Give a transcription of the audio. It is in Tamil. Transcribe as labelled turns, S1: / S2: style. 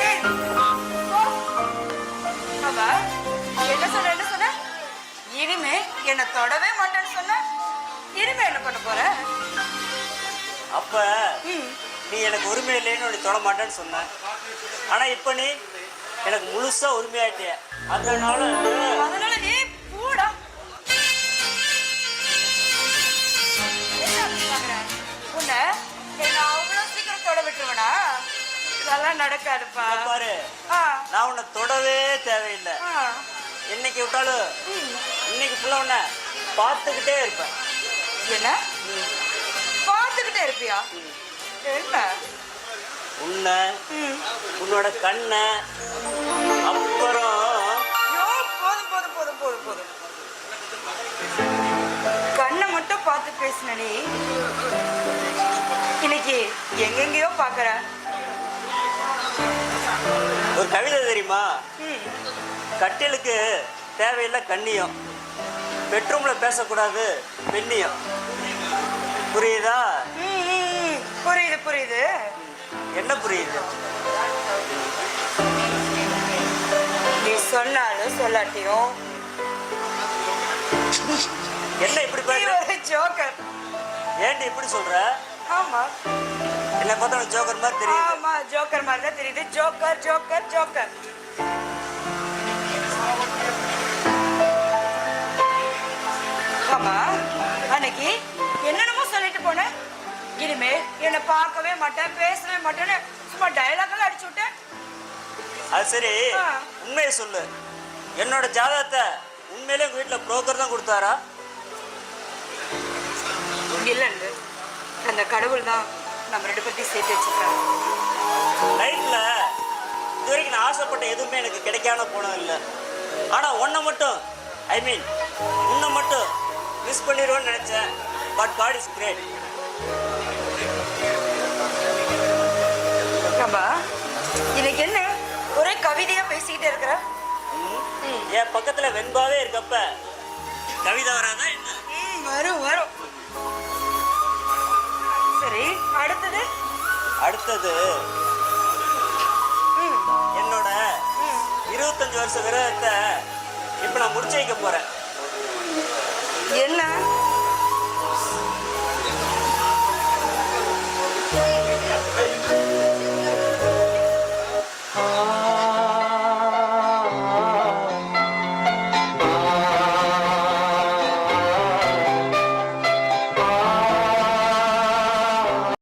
S1: ஏய், என்ன சொன்ன என்ன சொன்ன இனிமே என்ன தொடவே மாட்டேன்னு சொன்ன இனிமே என்ன பண்ண போற
S2: அப்ப
S1: ம்,
S2: நீ எனக்கு உரிமை இல்லைன்னு நீ தொட மாட்டேன்னு சொன்ன ஆனா இப்ப நீ எனக்கு முழுசா உரிமையாட்டிய அதனால?
S1: உன்னை இதெல்லாம் நடக்காதுப்பா.
S2: பாரு. நான் உன்னை தொடவே தேவையில்லை.
S1: ஆ,
S2: என்னைக்கு விட்டாலும். இன்னைக்கு ஃபுல்லா உன்னை பார்த்துக்கிட்டே இருப்பேன்.
S1: என்ன? பார்த்துக்கிட்டே இருப்பியா? என்ன?
S2: உன்னை. உன்னோட கண்ணை அப்புறம்
S1: போதும் போதும் போதும் போதும் போதும். கண்ணை மட்டும் பார்த்து பேசின நீ. இன்னைக்கு எங்கெங்கேயோ பார்க்கற.
S2: ஒரு கவிதை தெரியுமா? கட்டிலுக்கு தேவையில்லை கண்ணியம். பெட்ரூம்ல பேசக்கூடாது பெண்ணியம். புரியுதா.
S1: புரியுது புரியுது?
S2: என்ன புரியுது?
S1: நீ சொன்னாலும் சொல்லாட்டியும்.
S2: என்ன இப்படி
S1: ஒரு ஜோக்கர்.
S2: ஏன்டி இப்படி சொல்ற?
S1: ஆமா.
S2: என்னை பார்த்தா ஜோக்கர் மாதிரி தெரியுது.
S1: ஆமா ஜோக்கர் மாதிரி தான் தெரியுது. Joker joker joker. ஆமா. அன்னைக்கு என்னென்னமோ சொல்லிட்டு போனேன் இனிமே என்னை பார்க்கவே மாட்டேன் பேசவே மாட்டேன்னு சும்மா டயலாக் எல்லாம் அடிச்சு விட்டேன்.
S2: அது சரி. உண்மையை சொல்லு. என்னோட ஜாதகத்தை உண்மையிலே உங்க வீட்டுல புரோக்கர் தான் கொடுத்தாரா?
S1: இல்லைங்க. அந்த கடவுள் தான் நம்ம ரெண்டு பத்தி சேர்த்து வச்சிருக்காங்க
S2: லைஃப்ல இது வரைக்கும் நான் ஆசைப்பட்ட எதுவுமே எனக்கு கிடைக்காம போனது இல்லை ஆனா உன்னை மட்டும் ஐ மீன் உன்னை மட்டும் மிஸ் பண்ணிடுவேன்னு நினைச்சேன். பட் காட் இஸ் கிரேட்
S1: இன்னைக்கு என்ன? ஒரே கவிதையா பேசிக்கிட்டே இருக்கிற?
S2: என் பக்கத்துல வெண்பாவே இருக்கப்ப கவிதை வராதா என்ன?
S1: வரும் வரும். சரி அடுத்தது?
S2: அடுத்தது என்னோட. இருபத்தஞ்சு வருஷ விரதத்தை இப்ப நான் முடிச்சு வைக்க போறேன்.
S1: என்ன?